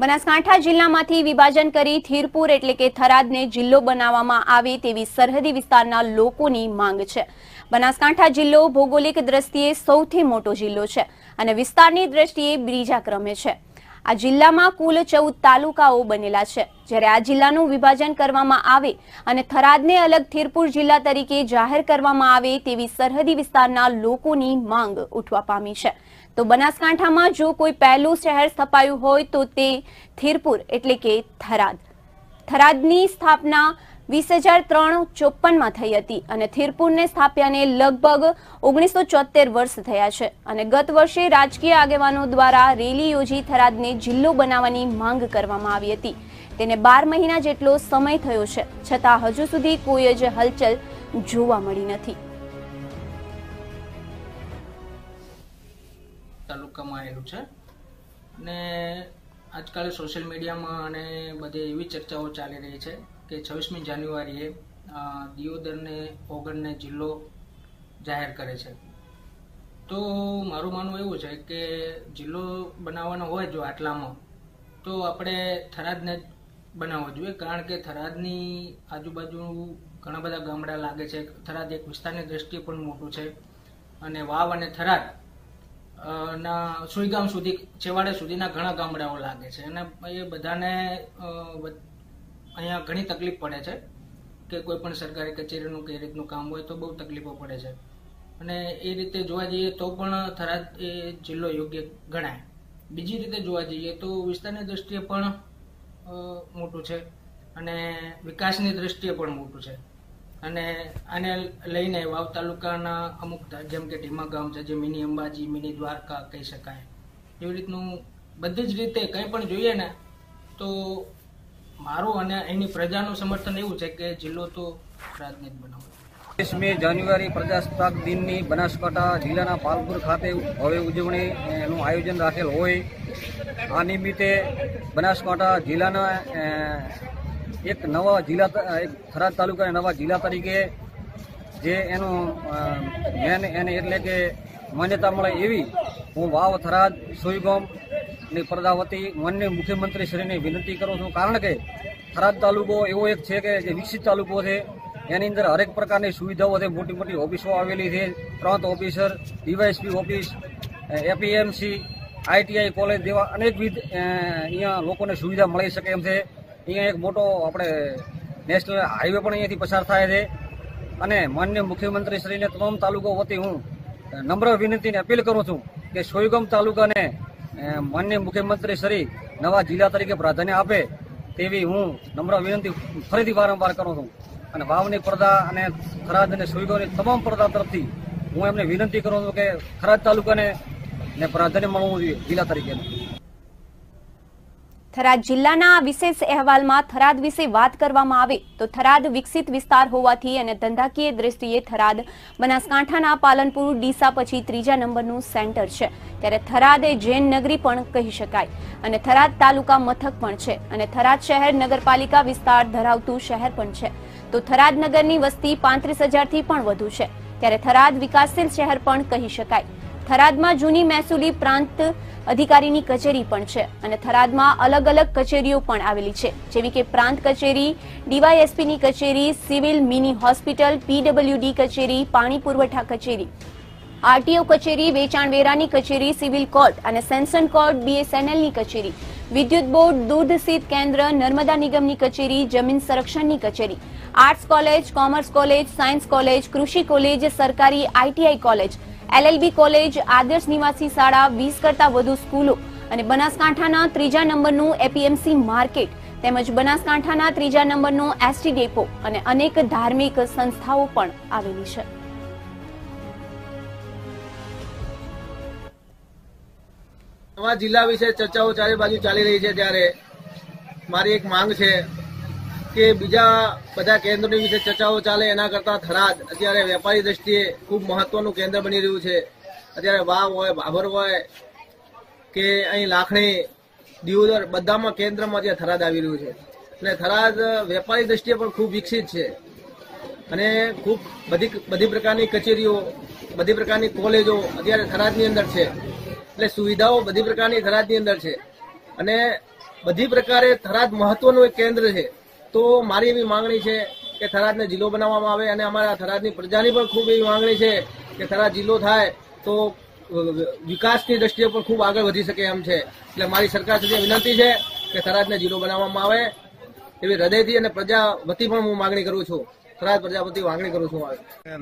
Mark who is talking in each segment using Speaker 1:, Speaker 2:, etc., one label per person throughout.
Speaker 1: બનાસકાંઠા જિલ્લામાંથી વિભાજન કરી થીરપુર એટલે કે થરાદને જિલ્લો બનાવવામાં આવે તેવી સરહદી વિસ્તારના લોકોની માંગ છે. બનાસકાંઠા જિલ્લો ભૌગોલિક દ્રષ્ટિએ સૌથી મોટો જિલ્લો છે અને વિસ્તારની દ્રષ્ટિએ બીજા ક્રમે છે. આ જિલ્લામાં કુલ ચૌદ તાલુકાઓ બનેલા છે. જ્યારે આ જિલ્લાનું વિભાજન કરવામાં આવે અને થરાદને અલગ થીરપુર જિલ્લા તરીકે જાહેર કરવામાં આવે તેવી સરહદી વિસ્તારના લોકોની માંગ ઉઠવા પામી છે. તો બનાસકાંઠામાં જો કોઈ પહેલું શહેર સ્થપાયું હોય તો તે થીરપુર એટલે કે થરાદ. થરાદની સ્થાપના વીસ હજાર ત્રણ ચોપનમાં થઈ હતી અને થીરપુરને સ્થાપ્યાને લગભગ ઓગણીસો ચોતેર વર્ષ થયા છે અને ગત વર્ષે રાજકીય આગેવાનો દ્વારા રેલી યોજી થરાદને જિલ્લો બનાવવાની માંગ કરવામાં આવી હતી. તેને બાર મહિના જેટલો સમય થયો છે, છતાં હજુ સુધી કોઈ જ હલચલ જોવા મળી નથી.
Speaker 2: તાલુકામાં આવેલું છે. ને આજકાલ સોશિયલ મીડિયામાં અને બધે એવી ચર્ચાઓ ચાલી રહી છે કે છવ્વીસમી જાન્યુઆરીએ દિયોદરને, ઓગણને જિલ્લો જાહેર કરે છે. તો મારું માનવું એવું છે કે જિલ્લો બનાવવાનો હોય જો આટલામાં, તો આપણે થરાદને જ બનાવવો જોઈએ. કારણ કે થરાદની આજુબાજુ ઘણા બધા ગામડા લાગે છે. થરાદ એક વિસ્તારની દ્રષ્ટિએ પણ મોટું છે. અને વાવ અને થરાદ ના, સુઈગામ સુધી, છેવાડે સુધીના ઘણા ગામડાઓ લાગે છે. અને એ બધાને અહીંયા ઘણી તકલીફ પડે છે કે કોઈ પણ સરકારી કચેરીનું કે રીતનું કામ હોય તો બહુ તકલીફો પડે છે. અને એ રીતે જોવા જઈએ તો પણ થરાદ એ જિલ્લો યોગ્ય ગણાય. બીજી રીતે જોવા જઈએ તો વિસ્તારની દ્રષ્ટિએ પણ મોટું છે. અને વિકાસની દ્રષ્ટિએ પણ મોટું છે. અને આને લઈને વાવ તાલુકાના અમુક જેમ કે ઢીમા ગામ છે, જે મિની અંબાજી, મિની દ્વારકા કહી શકાય. એવી રીતનું બધી જ રીતે કંઈ પણ જોઈએ ને, તો મારું અને એની પ્રજાનું સમર્થન એવું છે કે જિલ્લો તો રાજનીત બનાવો
Speaker 3: વીસમી જાન્યુઆરી પ્રજાસત્તાક દિનની બનાસકાંઠા જિલ્લાના પાલપુર ખાતે હવે ઉજવણી એનું આયોજન રાખેલ હોય. આ નિમિત્તે બનાસકાંઠા જિલ્લાના એક નવા જિલ્લા એક થરાદ તાલુકાના નવા જિલ્લા તરીકે જે એનું મેન એને એટલે કે માન્યતા મળે એવી હું વાવ, થરાદ સોયગામની પ્રજાવતી માન્ય મુખ્યમંત્રી શ્રીને વિનંતી કરું છું. કારણ કે થરાદ તાલુકો એવો એક છે કે જે વિકસિત તાલુકો છે. એની અંદર હરેક પ્રકારની સુવિધાઓ છે. મોટી મોટી ઓફિસો આવેલી છે. પ્રાંત officer DYSP office APMC, ITI college જેવા અનેકવિધ અહીંયા લોકોને સુવિધા મળી શકે એમ છે. અહીંયા એક મોટો આપણે નેશનલ હાઈવે પણ અહીંયાથી પસાર થાય છે. અને માન્ય મુખ્યમંત્રી શ્રીને તમામ તાલુકો વતી હું નમ્ર વિનંતીને અપીલ કરું છું કે સોયગામ તાલુકાને માન્ય મુખ્યમંત્રી શ્રી નવા જિલ્લા તરીકે પ્રાધાન્ય આપે તેવી હું નમ્ર વિનંતી ફરીથી વારંવાર કરું છું. અને વાવની પડદા અને ખરાજ અને સોયગામની તમામ પડદા તરફથી હું એમને વિનંતી કરું છું કે ખરાજ તાલુકાને ને પ્રાધાન્ય મળવું જોઈએ જિલ્લા તરીકે
Speaker 1: થરાદ જિલ્લાના વિશેષ અહેવાલમાં થરાદ વિશે વાત કરવામાં આવે તો થરાદ વિકસિત વિસ્તાર હોવાથી અને ધંધાકીય દ્રષ્ટિએ થરાદ બનાસકાંઠાના પાલનપુર, ડીસા પછી ત્રીજા નંબરનું સેન્ટર છે. ત્યારે થરાદ એ જૈન નગરી પણ કહી શકાય. અને થરાદ તાલુકા મથક પણ છે. અને થરાદ શહેર નગરપાલિકા વિસ્તાર ધરાવતું શહેર પણ છે. તો થરાદ નગરની વસ્તી પાંત્રીસ હજારથી પણ વધુ છે. ત્યારે થરાદ વિકાસશીલ શહેર પણ કહી શકાય. થરાદમાં જૂની મહેસૂલી પ્રાંત અધિકારીની કચેરી પણ છે અને થરાદમાં અલગ અલગ કચેરીઓ પણ આવેલી છે. જેવી કે પ્રાંત કચેરી, ડીવાયએસપીની કચેરી, સિવિલ મિની હોસ્પિટલ, પીડબ્લ્યુડી કચેરી, પાણી પુરવઠા કચેરી. આરટીઓ કચેરી, વેચાણ વેરાની કચેરી, સિવિલ કોર્ટ અને સેન્સન કોર્ટ, બીએસએનએલની કચેરી. વિદ્યુત બોર્ડ, દૂધ શીત કેન્દ્ર, નર્મદા નિગમની કચેરી, જમીન સંરક્ષણની કચેરી. Arts college, commerce college, science college, કૃષિ કોલેજ, સરકારી આઈટીઆઈ કોલેજ. એલએલબી કોલેજ, આદર્શ નિવાસી શાળા, વીસ કરતા વધુ સ્કૂલો અને બનાસકાંઠાના ત્રીજા નંબરનું એપીએમસી માર્કેટ તેમજ બનાસકાંઠાના ત્રીજા નંબરનો એસટી ડેપો અને અનેક ધાર્મિક સંસ્થાઓ પણ આવેલી છે.
Speaker 4: જિલ્લા વિશે ચર્ચાઓ ચારે બાજુ ચાલી રહી છે ત્યારે મારી એક માંગ છે કે બીજા બધા કેન્દ્રોની વિશે ચર્ચાઓ ચાલે, એના કરતા થરાદ અત્યારે વેપારી દ્રષ્ટિએ ખૂબ મહત્વનું કેન્દ્ર બની રહ્યું છે. અત્યારે વાવ હોય, ભાભર હોય, કે અહીં લાખણી, દિયોદર બધામાં કેન્દ્રમાં અત્યારે થરાદ આવી રહ્યું છે. અને થરાદ વેપારી દ્રષ્ટિએ પણ ખૂબ વિકસિત છે. અને ખૂબ બધી બધી પ્રકારની કચેરીઓ, બધી પ્રકારની કોલેજો અત્યારે થરાદની અંદર છે. એટલે સુવિધાઓ બધી પ્રકારની થરાદની અંદર છે. અને બધી પ્રકારે થરાદ મહત્વનું એક કેન્દ્ર છે. તો મારી એવી માંગણી છે કે થરાદને જિલ્લો બનાવવામાં આવે અને અમારા થરાદની પ્રજાની પણ ખૂબ એવી માંગણી છે કે થરાદ જિલ્લો થાય તો વિકાસની દ્રષ્ટિએ પણ ખૂબ આગળ વધી શકે એમ છે. એટલે મારી સરકાર સુધી વિનંતી છે કે થરાદને જિલ્લો બનાવવામાં આવે. એવી હૃદયથી અને પ્રજા પણ હું માંગણી કરું છું. થરાદ પ્રજાપતિ માંગણી કરું છું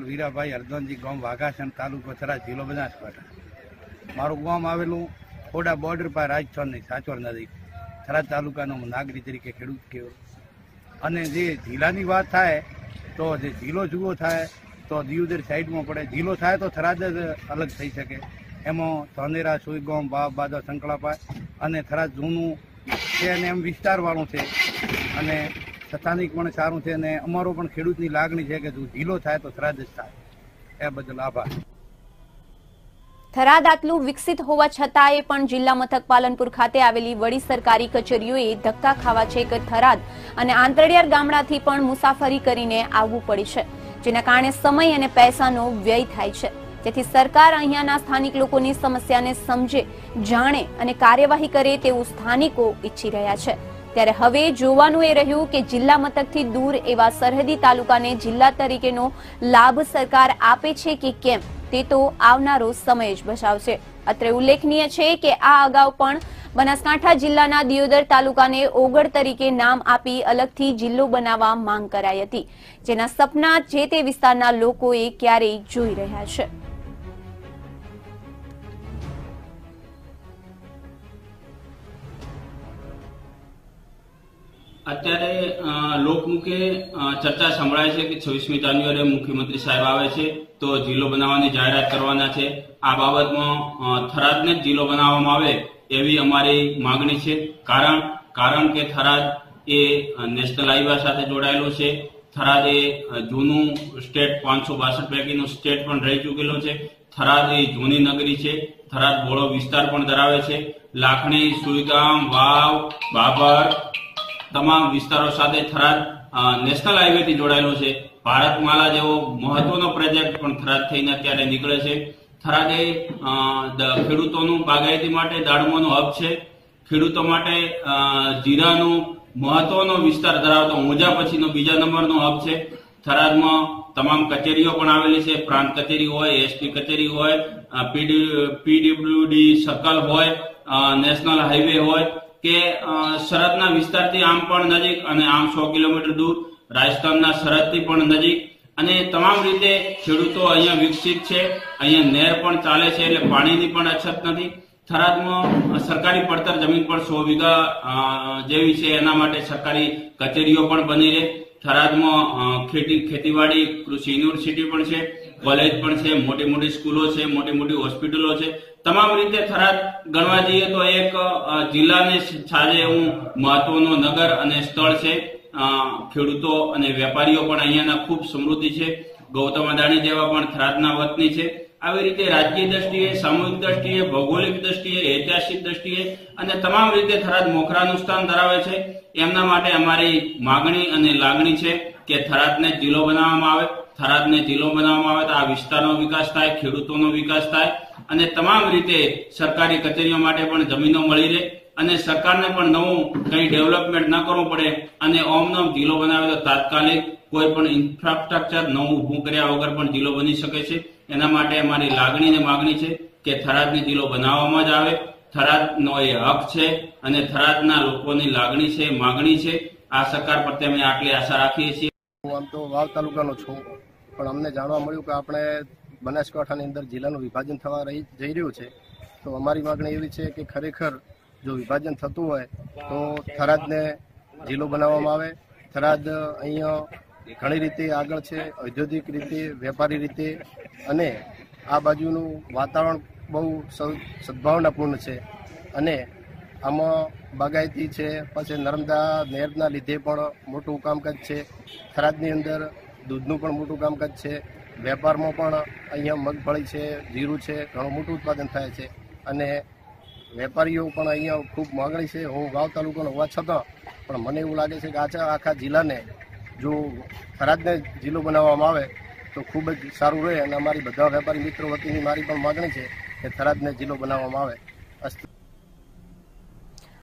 Speaker 5: વીરાભાઈ અર્ધનજી ગામ વાઘાસન તાલુકો થરાદ જિલ્લો બનાસકાંઠા. મારું ગામ આવેલું ખોડા બોર્ડર પર રાજસ્થાનની સાચોર નજીક. થરાદ તાલુકાનો નાગરિક તરીકે ખેડૂત કહેવાય અને જે જિલ્લાની વાત થાય, તો જે જિલ્લો જુઓ થાય, તો દિયુદર સાઈડમાં પડે. જિલ્લો થાય તો થરાદ જ અલગ થઈ શકે. એમાં ધનેરા, સુઈગામ બાપ બાદા સંકળાપાય અને થરાદ જૂનું છે અને એમ વિસ્તારવાળું છે. અને સ્થાનિક પણ સારું છે અને અમારો પણ ખેડૂતની લાગણી છે કે જો જિલ્લો થાય તો થરાદ જ થાય. એ બદલ આભાર.
Speaker 1: થરાદ આટલું વિકસિત હોવા છતાંય પણ જિલ્લા મથક પાલનપુર ખાતે આવેલી વડી સરકારી કચેરીઓએ ધક્કા ખાવા છે કે થરાદ અને આંતરડિયાર ગામડાથી પણ મુસાફરી કરીને આવવું પડે છે, જેના કારણે સમય અને પૈસાનો વ્યય થાય છે. જેથી સરકાર અહીંયાના સ્થાનિક લોકોની સમસ્યાને સમજે, જાણે અને કાર્યવાહી કરે તેવું સ્થાનિકો ઈચ્છી રહ્યા છે. ત્યારે હવે જોવાનું એ રહ્યું કે જિલ્લા મથકથી દૂર એવા સરહદી તાલુકાને જિલ્લા તરીકેનો લાભ સરકાર આપે છે કે કેમ? તે તો આવનારો સમય જ બચાવશે. અત્રે ઉલ્લેખનીય છે કે આ અગાઉ પણ બનાસકાંઠા જિલ્લાના દિયોદર તાલુકાને ઓગળ તરીકે નામ આપી અલગથી જિલ્લો બનાવવા માંગ કરાઈ હતી. જેના સપના જે તે વિસ્તારના લોકોએ ક્યારેય જોઈ રહ્યા છે.
Speaker 6: અત્યારે લોકમુખે ચર્ચા સંભળાય છે કે છવ્વીસમી જાન્યુઆરીએ મુખ્યમંત્રી સાહેબ આવે છે તો જિલ્લો બનાવવાની જાહેરાત કરવાના છે. આ બાબતમાં થરાદને જ જિલ્લો બનાવવામાં આવે એવી અમારી માગણી છે. કારણ કારણ કે થરાદ એ નેશનલ હાઈવે સાથે જોડાયેલો છે. થરાદ એ જૂનું સ્ટેટ પાંચસો બાસઠ પૈકીનું સ્ટેટ પણ રહી ચૂકેલો છે. થરાદ એ જૂની નગરી છે. થરાદ બોળો વિસ્તાર પણ ધરાવે છે. લાખણી સુઈગામ વાવ, બાબર તમામ વિસ્તારો સાથે થરાદ નેશનલ હાઈવે થી જોડાયેલો છે. ભારતમાલા જેવો મહત્વનો પ્રોજેક્ટ પણ થરાદ થઈને અત્યારે નીકળે છે. થરાદ એ ખેડૂતોનું બાગાયતી માટે દાડમોનો હબ છે. ખેડૂતો માટે જીરાનું મહત્વનો વિસ્તાર ધરાવતો ઊંઝા પછીનો બીજા નંબરનો હબ છે. થરાદમાં તમામ કચેરીઓ પણ આવેલી છે. પ્રાંત કચેરી હોય, એસપી કચેરી હોય પીડબ્લ્યુડી સર્કલ હોય નેશનલ હાઈવે હોય કે સરહદના વિસ્તારથી આમ પણ નજીક અને આમ સો કિલોમીટર દૂર, રાજસ્થાનના સરહદથી પણ નજીક. અને તમામ રીતે ખેડૂતો અહીંયા વિકસિત છે, અહીંયા નહેર પણ ચાલે છે એટલે પાણીની પણ અછત નથી. થરાદમાં સરકારી પડતર જમીન પણ સો વીઘા જેવી છે એના માટે સરકારી કચેરીઓ પણ બની રહે. થરાદમાં ખેતી, ખેતીવાડી, કૃષિ યુનિવર્સિટી પણ છે, કોલેજ પણ છે મોટી મોટી સ્કૂલો છે મોટી મોટી હોસ્પિટલો છે. તમામ રીતે થરાદ ગણવા જઈએ તો એક જિલ્લાને છાજે એવું મહત્વનું નગર અને સ્થળ છે. ખેડૂતો અને વેપારીઓ પણ અહીંયાના ખૂબ સમૃદ્ધિ છે. ગૌતમ અદાણી જેવા પણ થરાદના વતની છે. આવી રીતે રાજકીય દ્રષ્ટિએ, સામૂહિક દ્રષ્ટિએ, ભૌગોલિક દ્રષ્ટિએ, ઐતિહાસિક દ્રષ્ટિએ અને તમામ રીતે થરાદ મોખરાનું સ્થાન ધરાવે છે. એમના માટે અમારી માગણી અને લાગણી છે કે થરાદને જિલ્લો બનાવવામાં આવે. થરાદને જિલ્લો બનાવવામાં આવે તો આ વિસ્તારનો વિકાસ થાય, ખેડૂતોનો વિકાસ થાય. અને તમામ રીતે સરકારી કચેરીઓ માટે પણ જમીનો મળી રહે અને સરકારને પણ નવું કંઈ ડેવલપમેન્ટ ન કરવું પડે અને ઓમનોમ જિલ્લો બનાવે તો તાત્કાલિક કોઈ પણ ઇન્ફ્રાસ્ટ્રક્ચર નવું ઊભું કર્યા વગર પણ જિલ્લો બની શકે છે. એના માટે અમારી લાગણી ને માગણી છે કે થરાદની જિલ્લો બનાવવામાં જ આવે. થરાદનો એ હક છે અને થરાદના લોકોની લાગણી છે, માગણી છે. આ સરકાર પ્રત્યે અમે આટલી આશા રાખીએ છીએ.
Speaker 7: હું આમ તો વાવ તાલુકાનો છું, પણ અમને જાણવા મળ્યું કે આપણે બનાસકાંઠાની અંદર જિલ્લાનું વિભાજન થવા રહી જઈ રહ્યું છે. તો અમારી માગણી એવી છે કે ખરેખર જો વિભાજન થતું હોય, તો થરાદને જિલ્લો બનાવવામાં આવે. થરાદ અહીંયા ઘણી રીતે આગળ છે, ઔદ્યોગિક રીતે, વેપારી રીતે. અને આ બાજુનું વાતાવરણ બહુ સદભાવનાપૂર્ણ છે. અને આમાં બાગાયતી છે, પછી નર્મદા નહેરના લીધે પણ મોટું કામકાજ છે. થરાદની અંદર દૂધનું પણ મોટું કામકાજ છે. વેપારમાં પણ અહીંયા મગફળી છે, જીરું છે, ઘણું મોટું ઉત્પાદન થાય છે. અને વેપારીઓ પણ અહીંયા ખૂબ માગણી છે. હું વાવ તાલુકાનો હોવા છતાં પણ મને એવું લાગે છે કે આખા આખા જિલ્લાને જો થરાદને જિલ્લો બનાવવામાં આવે તો ખૂબ જ સારું રહે. અને અમારી બધા વેપારી મિત્રો વતીની મારી પણ માગણી છે કે થરાદને જિલ્લો બનાવવામાં આવે.